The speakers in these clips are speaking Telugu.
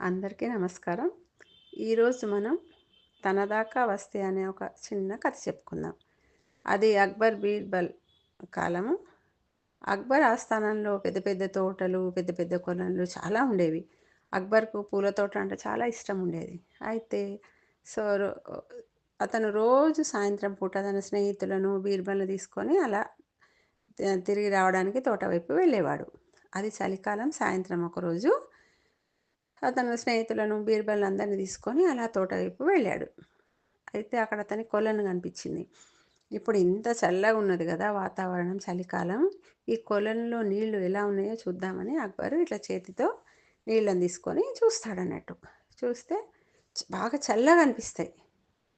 అందరికీ నమస్కారం. ఈరోజు మనం తనదాకా వస్తే అనే ఒక చిన్న కథ చెప్పుకుందాం. అది అక్బర్ బీర్బల్ కాలము. అక్బర్ ఆస్థానంలో పెద్ద పెద్ద తోటలు పెద్ద పెద్ద కొలన్లు చాలా ఉండేవి. అక్బర్కు పూల తోట అంటే చాలా ఇష్టం ఉండేది. అయితే సో రో- అతను రోజు సాయంత్రం పూట తన స్నేహితులను బీర్బల్ని తీసుకొని అలా తిరిగి రావడానికి తోట వైపు వెళ్ళేవాడు. అది చలికాలం సాయంత్రం ఒకరోజు అతను స్నేహితులను బీర్బల్ అందరిని తీసుకొని అలా తోట వైపు వెళ్ళాడు. అయితే అక్కడ అతని కొలను కనిపించింది. ఇప్పుడు ఇంత చల్లగా ఉన్నది కదా వాతావరణం చలికాలం. ఈ కొలనులో నీళ్ళు ఎలా ఉన్నాయో చూద్దామని అక్బరు ఇట్లా చేతితో నీళ్ళని తీసుకొని చూస్తాడన్నట్టు. చూస్తే బాగా చల్లగా అనిపిస్తాయి.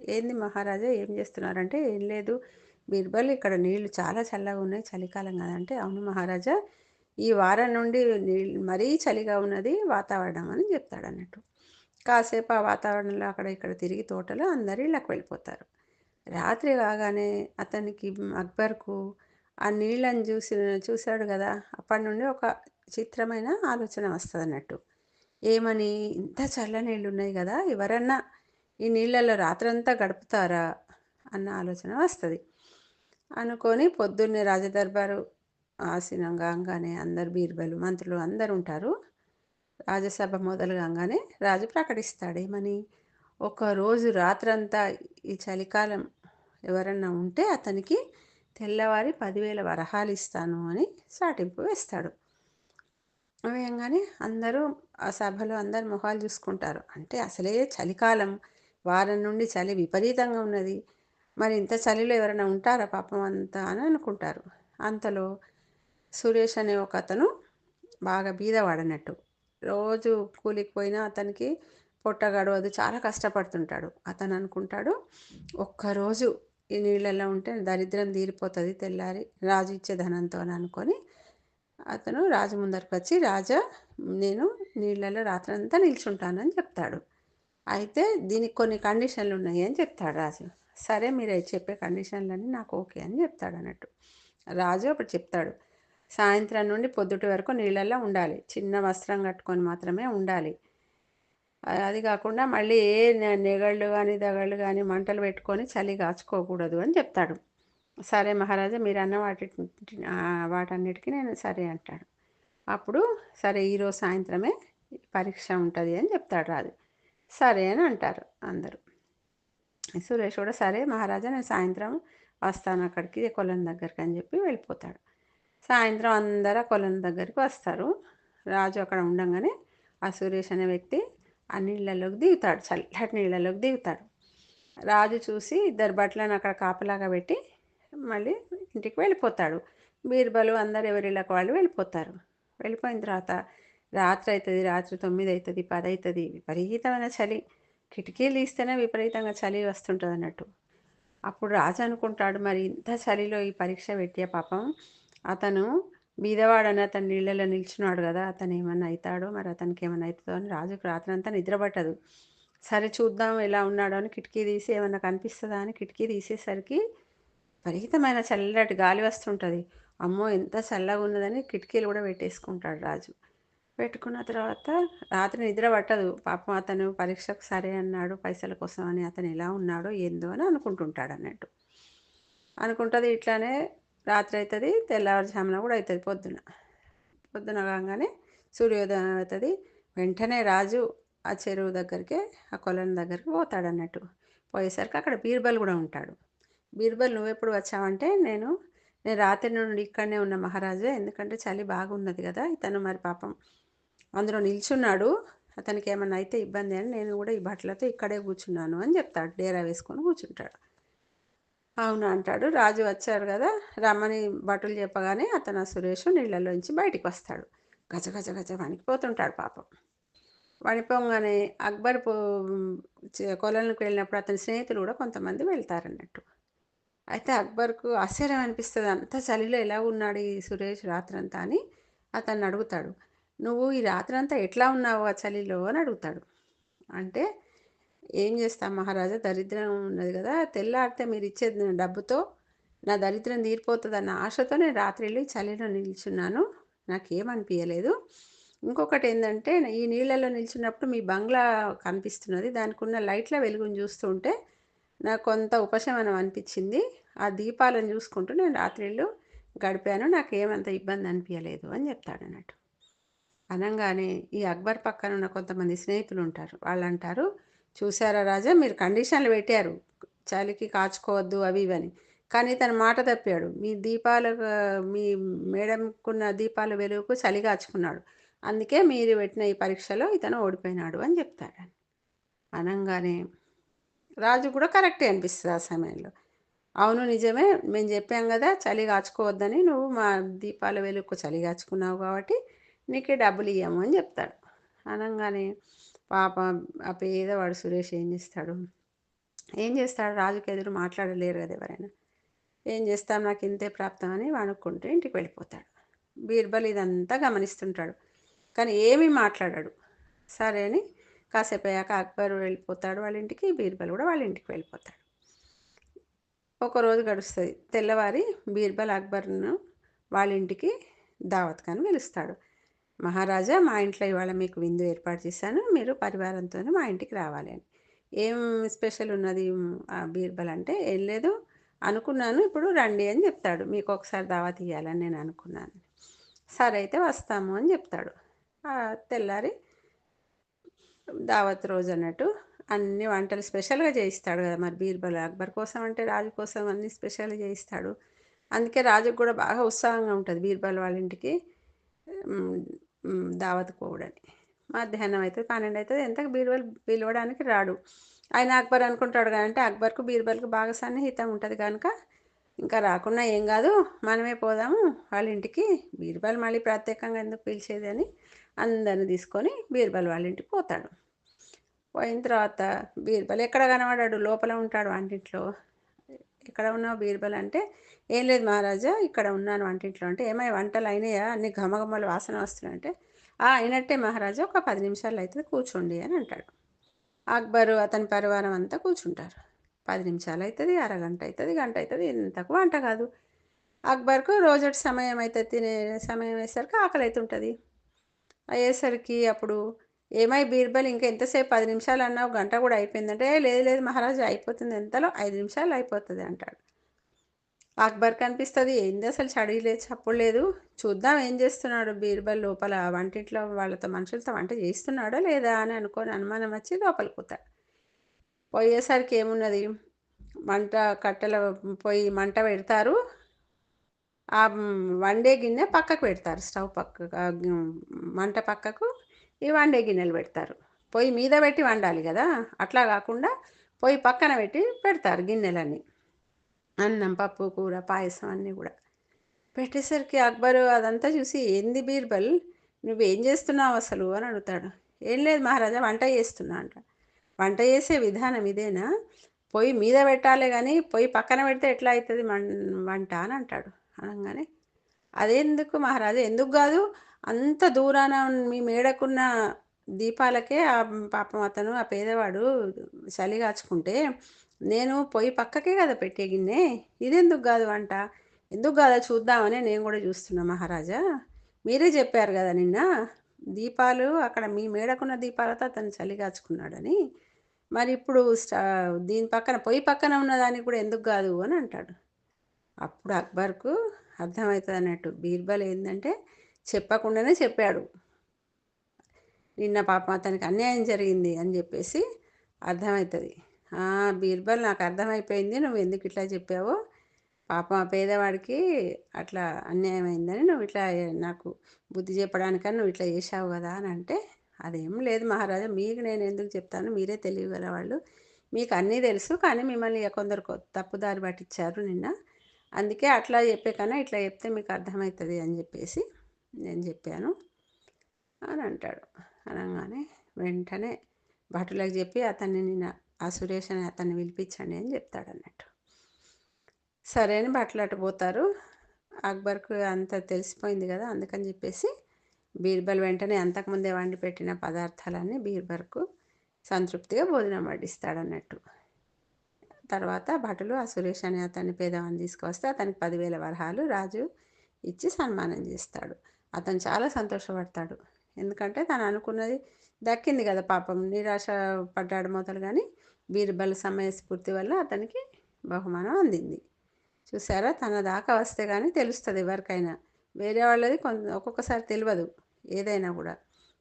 ఏంది మహారాజా ఏం చేస్తున్నారంటే ఏం లేదు. బీర్బల్ ఇక్కడ నీళ్ళు చాలా చల్లగా ఉన్నాయి చలికాలం కదంటే అవును మహారాజా ఈ వారం నుండి నీళ్ళు మరీ చలిగా ఉన్నది వాతావరణం అని చెప్తాడు అన్నట్టు కాసేపు ఆ వాతావరణంలో అక్కడ ఇక్కడ తిరిగి తోటలో అందరు ఇళ్ళకి వెళ్ళిపోతారు. రాత్రి కాగానే అతనికి అక్బర్కు ఆ నీళ్ళని చూసి చూశాడు కదా అప్పటి నుండి ఒక చిత్రమైన ఆలోచన వస్తుంది అన్నట్టు ఏమని? ఇంత చల్ల నీళ్ళు ఉన్నాయి కదా ఎవరన్నా ఈ నీళ్ళల్లో రాత్రంతా గడుపుతారా? అన్న ఆలోచన వస్తుంది. అనుకొని పొద్దున్నే రాజదర్బారు ఆసీనం కాగానే అందరు బీర్బలు మంత్రులు అందరు ఉంటారు. రాజ్యసభ మొదలు కాగానే రాజు ప్రకటిస్తాడు. ఏమని రోజు రాత్రంతా ఈ చలికాలం ఎవరన్నా ఉంటే అతనికి తెల్లవారి పదివేల వరహాలు ఇస్తాను అని సాటింపు వేస్తాడు. వేయంగానే అందరూ ఆ సభలో అందరు మొహాలు చూసుకుంటారు. అంటే అసలే చలికాలం వారం నుండి చలి విపరీతంగా ఉన్నది. మరి ఇంత చలిలో ఎవరైనా ఉంటారా పాపం అంతా అని అనుకుంటారు. అంతలో సురేష్ అనే ఒక అతను బాగా బీదవాడనట్టు రోజు కూలికి పోయినా అతనికి పొట్ట గడవదు చాలా కష్టపడుతుంటాడు. అతను అనుకుంటాడు ఒక్కరోజు ఈ నీళ్ళల్లో ఉంటే దరిద్రం తీరిపోతుంది తెల్లారి రాజు ఇచ్చే ధనంతో అనుకొని అతను రాజు ముందరికి వచ్చి రాజా నేను నీళ్ళలో రాత్రంతా నిల్చుంటానని చెప్తాడు. అయితే దీనికి కొన్ని కండిషన్లు ఉన్నాయి అని చెప్తాడు రాజు. సరే మీరు చెప్పే కండిషన్లన్నీ నాకు ఓకే అని చెప్తాడు అన్నట్టు. రాజు అప్పుడు చెప్తాడు సాయంత్రం నుండి పొద్దుటి వరకు నీళ్ళల్లో ఉండాలి. చిన్న వస్త్రం కట్టుకొని మాత్రమే ఉండాలి. అది కాకుండా మళ్ళీ ఏ నెగళ్ళు కానీ దగళ్ళు కానీ మంటలు పెట్టుకొని చలి కాచుకోకూడదు అని చెప్తాడు. సరే మహారాజా మీరు అన్న వాటి వాటన్నిటికీ నేను సరే అంటాడు. అప్పుడు సరే ఈరోజు సాయంత్రమే పరీక్ష ఉంటుంది అని చెప్తాడు రాజు. సరే అని అంటారు అందరూ. సురేష్ కూడా సరే మహారాజా నేను సాయంత్రం వస్తాను అక్కడికి కొలను దగ్గరికి అని చెప్పి వెళ్ళిపోతాడు. సాయంత్రం అందరూ కొలం కొలను దగ్గరికి వస్తారు. రాజు అక్కడ ఉండగానే ఆ సురేష్ అనే వ్యక్తి ఆ నీళ్ళలోకి దిగుతాడు. చల్లటి నీళ్ళలోకి దిగుతాడు. రాజు చూసి ఇద్దరు బట్టలను అక్కడ కాపలాగా పెట్టి మళ్ళీ ఇంటికి వెళ్ళిపోతాడు. బీర్బలు అందరు ఎవరిళ్ళకి వాళ్ళు వెళ్ళిపోతారు. వెళ్ళిపోయిన తర్వాత రాత్రి అవుతుంది రాత్రి తొమ్మిది అవుతుంది పది అవుతుంది విపరీతమైన చలి. కిటికీలు ఇస్తేనే విపరీతంగా చలి వస్తుంటుంది అన్నట్టు అప్పుడు రాజు అనుకుంటాడు మరి ఇంత చలిలో ఈ పరీక్ష పెట్టే పాపం? అతను బీదవాడని అతను నీళ్ళలో నిల్చున్నాడు కదా అతను ఏమన్నా అవుతాడో మరి అతనికి ఏమన్నా అవుతుందో అని రాజుకు రాత్రంతా నిద్ర పట్టదు సరే చూద్దాం ఎలా ఉన్నాడో అని కిటికీ తీసి ఏమన్నా కనిపిస్తుందా అని కిటికీ తీసేసరికి విపరీతమైన చల్లటి గాలి వస్తుంటుంది. అమ్మో ఎంత చల్లగా ఉన్నదని కిటికీలు కూడా పెట్టేసుకుంటాడు రాజు. పెట్టుకున్న తర్వాత రాత్రి నిద్ర పట్టదు. పాపం అతను పరీక్షకు సరే అన్నాడు పైసల కోసం అని అతను ఎలా ఉన్నాడో ఏందో అని అనుకుంటుంటాడు అన్నట్టు. అనుకుంటుంది ఇట్లానే రాత్రి అవుతుంది తెల్లవారుజామున కూడా అవుతుంది పొద్దున. పొద్దున కాగానే సూర్యోదయం అవుతుంది. వెంటనే రాజు ఆ చెరువు దగ్గరికి ఆ కొలను దగ్గరికి పోతాడు అన్నట్టు పోయేసరికి అక్కడ బీర్బల్ కూడా ఉంటాడు. బీర్బల్ నువ్వెప్పుడు వచ్చావంటే నేను నేను రాత్రి నుండి ఇక్కడనే ఉన్న మహారాజే. ఎందుకంటే చలి బాగున్నది కదా ఇతను మరి పాపం అందులో నిల్చున్నాడు. అతనికి ఏమన్నా అయితే ఇబ్బంది అని నేను కూడా ఈ బట్టలతో ఇక్కడే కూర్చున్నాను అని చెప్తాడు. డేరా వేసుకొని కూర్చుంటాడు. అవును అంటాడు. రాజు వచ్చారు కదా రమ్మని బట్టలు చెప్పగానే అతను ఆ సురేష్ నీళ్ళలోంచి బయటికి వస్తాడు. గజ గజ గజ వణికిపోతుంటాడు పాపం. వణిపోగానే అక్బర్ పో చే- కొలనుకు వెళ్ళినప్పుడు అతని స్నేహితులు కూడా కొంతమంది వెళ్తారన్నట్టు. అయితే అక్బర్కు ఆశ్చర్యం అనిపిస్తుంది. అంత చలిలో ఎలా ఉన్నాడు ఈ సురేష్ రాత్రంతా అని అతన్ని అడుగుతాడు. నువ్వు ఈ రాత్రంతా ఎట్లా ఉన్నావు ఆ చలిలో? అని అడుగుతాడు. అంటే ఏం చేస్తాం మహారాజా? దరిద్రం ఉన్నది కదా తెల్లారితే మీరు ఇచ్చే డబ్బుతో నా దరిద్రం తీరిపోతుందన్న ఆశతో నేను రాత్రిళ్ళు చలిలో నిల్చున్నాను. నాకేమనిపించలేదు ఇంకొకటి ఏంటంటే ఈ నీళ్ళలో నిల్చున్నప్పుడు మీ బంగ్లా కనిపిస్తున్నది దానికి ఉన్న లైట్ల వెలుగును చూస్తుంటే నాకు కొంత ఉపశమనం అనిపించింది. ఆ దీపాలను చూసుకుంటూ నేను రాత్రిళ్ళు గడిపాను నాకు ఏమంత ఇబ్బంది అనిపించలేదు అని చెప్తాడు అన్నట్టు. అనగానే ఈ అక్బర్ పక్కన ఉన్న కొంతమంది స్నేహితులు ఉంటారు వాళ్ళు అంటారు చూసారా రాజా? మీరు కండిషన్లు పెట్టారు. చలికి కాచుకోవద్దు అవి ఇవని. కానీ తన మాట తప్పాడు. మీ దీపాలు మీ మేడంకున్న దీపాల వెలుగుకు చలి కాచుకున్నాడు. అందుకే మీరు పెట్టిన ఈ పరీక్షలో ఇతను ఓడిపోయినాడు అని చెప్తాడు. అనగానే రాజు కూడా కరెక్టే అనిపిస్తుంది ఆ సమయంలో. అవును నిజమే. మేము చెప్పాం కదా చలి కాచుకోవద్దని. నువ్వు మా దీపాల వెలుగుకు చలి కాచుకున్నావు కాబట్టి నీకే డబ్బులు ఇవ్వము అని చెప్తాడు. అనగానే పాప ఆ పేదవాడు సురేష్ ఏం చేస్తాడు? ఏం చేస్తాడు? రాజుకి ఎదురు మాట్లాడలేరు కదా ఎవరైనా. ఏం చేస్తాం? నాకు ఇంతే ప్రాప్తం అని అనుకుంటే ఇంటికి వెళ్ళిపోతాడు. బీర్బల్ ఇదంతా గమనిస్తుంటాడు. కానీ ఏమీ మాట్లాడాడు. సరే అని కాసేపు అయ్యాక అక్బర్ వెళ్ళిపోతాడు వాళ్ళ ఇంటికి బీర్బల్ కూడా వాళ్ళ ఇంటికి వెళ్ళిపోతాడు. ఒకరోజు గడుస్తుంది. తెల్లవారి బీర్బల్ అక్బర్ను వాళ్ళ ఇంటికి దావత్ కానీ పిలుస్తాడు. మహారాజా మా ఇంట్లో ఇవాళ మీకు విందు ఏర్పాటు చేశాను. మీరు పరివారంతో మా ఇంటికి రావాలి అని. ఏం స్పెషల్ ఉన్నది? బీర్బల్ అంటే ఏం లేదు. అనుకున్నాను ఇప్పుడు రండి అని చెప్తాడు. మీకు ఒకసారి దావా తీయాలని నేను అనుకున్నాను. సరే అయితే వస్తాము అని చెప్తాడు. తెల్లారి దావత్ రోజు అన్నట్టు అన్ని వంటలు స్పెషల్గా చేయిస్తాడు కదా మరి బీర్బల్. అక్బర్ కోసం అంటే రాజు కోసం అన్ని స్పెషల్గా చేయిస్తాడు. అందుకే రాజుకు కూడా బాగా ఉత్సాహంగా ఉంటుంది బీర్బల్ వాళ్ళ ఇంటికి. దావత్ కోవుడని. మధ్యాహ్నం అవుతుంది పన్నెండు అవుతుంది. ఎంత బీర్బల్ పిలవడానికి రాడు. ఆయన అక్బర్ అనుకుంటాడు అంటే అక్బర్కు బీర్బల్కి బాగా సన్నిహితం ఉంటుంది కనుక ఇంకా రాకుండా ఏం కాదు. మనమే పోదాము. వాళ్ళ ఇంటికి బీర్బల్ మళ్ళీ ప్రత్యేకంగా ఎందుకు పిలిచేది అని అందరిని తీసుకొని బీర్బల్ వాళ్ళ ఇంటికి పోతాడు. పోయిన తర్వాత బీర్బల్ ఎక్కడ కనబడాడు? లోపల ఉంటాడు వంటింట్లో. ఎక్కడ ఉన్నావు బీర్బల్ అంటే? ఏం లేదు మహారాజా ఇక్కడ ఉన్నాను వంటింట్లో. అంటే ఏమై వంటలు అయినాయా? అన్ని ఘమఘమలు వాసన వస్తున్నాయంటే అయినట్టే మహారాజా ఒక పది నిమిషాలు అవుతుంది కూర్చోండి అని అంటాడు. అక్బరు అతని పరివారం అంతా కూర్చుంటారు. పది నిమిషాలు అవుతుంది అరగంట అవుతుంది గంట అవుతుంది ఇంతకు వంట కాదు. అక్బర్కు రోజటి సమయం అయితే తినే సమయం వేసరికి ఆకలి అవుతుంటుంది అయ్యేసరికి అప్పుడు ఏమై బీర్బల్ ఇంకా ఎంతసేపు పది నిమిషాలు అన్నావు గంట కూడా అయిపోయిందంటే లేదు లేదు మహారాజు అయిపోతుంది. ఎంతలో? ఐదు నిమిషాలు అయిపోతుంది అంటాడు. అక్బర్ కనిపిస్తుంది ఏంది అసలు చడిలేదు చెప్పలేదు లేదు? చూద్దాం ఏం చేస్తున్నాడు బీర్బల్ లోపల. వంటింట్లో వాళ్ళతో మనుషులతో వంట చేస్తున్నాడా లేదా అని అనుకొని అనుమానం వచ్చి లోపలికి పోతాడు. పోయేసరికి ఏమున్నది? మంట కట్టెల పొయ్యి మంట పెడతారు. ఆ వండే గిన్నె పక్కకు పెడతారు. స్టవ్ పక్కకు మంట పక్కకు. ఈ వండే గిన్నెలు పెడతారు. పొయ్యి మీద పెట్టి వండాలి కదా? అట్లా కాకుండా పొయ్యి పక్కన పెట్టి పెడతారు గిన్నెలన్నీ. అన్నం పప్పు కూర పాయసం అన్నీ కూడా. పెట్టేసరికి అక్బరు అదంతా చూసి ఏంది బీర్బల్? నువ్వేం చేస్తున్నావు అసలు? అని అడుగుతాడు. ఏం లేదు మహారాజా వంట చేస్తున్నా అంట. వంట చేసే విధానం ఇదేనా? పొయ్యి మీద పెట్టాలి కానీ పొయ్యి పక్కన పెడితే ఎట్లా అవుతుంది వంట అని అంటాడు. అనగానే అదెందుకు మహారాజా? ఎందుకు కాదు? అంత దూరాన మీ మేడకున్న దీపాలకే ఆ పాపం అతను ఆ పేదవాడు చలి కాచుకుంటే నేను పొయ్యి పక్కకే కదా పెట్టే గిన్నె. ఇదెందుకు కాదు వంట ఎందుకు కాదా చూద్దామని నేను కూడా చూస్తున్నా మహారాజా. మీరే చెప్పారు కదా నిన్న దీపాలు అక్కడ మీ మేడకున్న దీపాలతో అతను చలి కాచుకున్నాడని. మరి ఇప్పుడు దీని పక్కన పొయ్యి పక్కన ఉన్నదానికి కూడా ఎందుకు కాదు అని అంటాడు. అప్పుడు అక్బర్కు అర్థమవుతుంది అన్నట్టు బీర్బల్ ఏంటంటే చెప్పకుండానే చెప్పాడు. నిన్న పాపం అతనికి అన్యాయం జరిగింది అని చెప్పేసి అర్థమవుతుంది. బీర్బల్ నాకు అర్థమైపోయింది నువ్వు ఎందుకు ఇట్లా చెప్పావో? పాపం ఆ పేదవాడికి అట్లా అన్యాయం అయిందని నువ్వు ఇట్లా నాకు బుద్ధి చెప్పడానికని నువ్వు ఇట్లా చేసావు కదా అని అంటే అదేం లేదు మహారాజా మీకు నేను ఎందుకు చెప్తాను? మీరే తెలియగల వాళ్ళు మీకు అన్నీ తెలుసు కానీ మిమ్మల్ని కొందరు తప్పుదారి పట్టించారు నిన్న. అందుకే అట్లా చెప్పే కన్నా ఇట్లా చెప్తే మీకు అర్థమవుతుంది అని చెప్పేసి నేను చెప్పాను. అని అంటాడు. అనగానే వెంటనే భటులకు చెప్పి అతన్ని నిన్న ఆ సురేష్ అని అతన్ని పిలిపించండి అని చెప్తాడు అన్నట్టు. సరే అని బట్టలు అటు పోతారు. అక్బర్కు అంత తెలిసిపోయింది కదా అందుకని చెప్పేసి బీర్బల్ వెంటనే అంతకుముందే వండి పెట్టిన పదార్థాలన్నీ బీర్బల్కు సంతృప్తిగా భోజనం వడ్డిస్తాడు అన్నట్టు. తర్వాత భటులు ఆ సురేష్ అనే అతన్ని పేదవాన్ని తీసుకొస్తే అతనికి పదివేల వరహాలు రాజు ఇచ్చి సన్మానం చేస్తాడు. అతను చాలా సంతోషపడతాడు. ఎందుకంటే తను అనుకున్నది దక్కింది కదా పాపం. నిరాశ పడ్డాడు మొదలు కానీ బీర్బల్ సమయస్ఫూర్తి వల్ల అతనికి బహుమానం అందింది. చూసారా? తన దాకా వస్తే కానీ తెలుస్తుంది ఎవరికైనా. వేరే వాళ్ళది కొంత ఒక్కొక్కసారి తెలియదు ఏదైనా కూడా.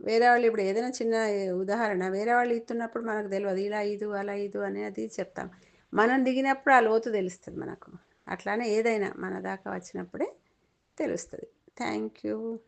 వేరే వాళ్ళు ఇప్పుడు ఏదైనా చిన్న ఉదాహరణ వేరే వాళ్ళు ఇస్తున్నప్పుడు మనకు తెలియదు ఇలా ఇది అలా ఇది అనేది చెప్తాం. మనం దిగినప్పుడు ఆ లోతు తెలుస్తుంది మనకు. అట్లానే ఏదైనా మన దాకా వచ్చినప్పుడే తెలుస్తుంది. Thank you.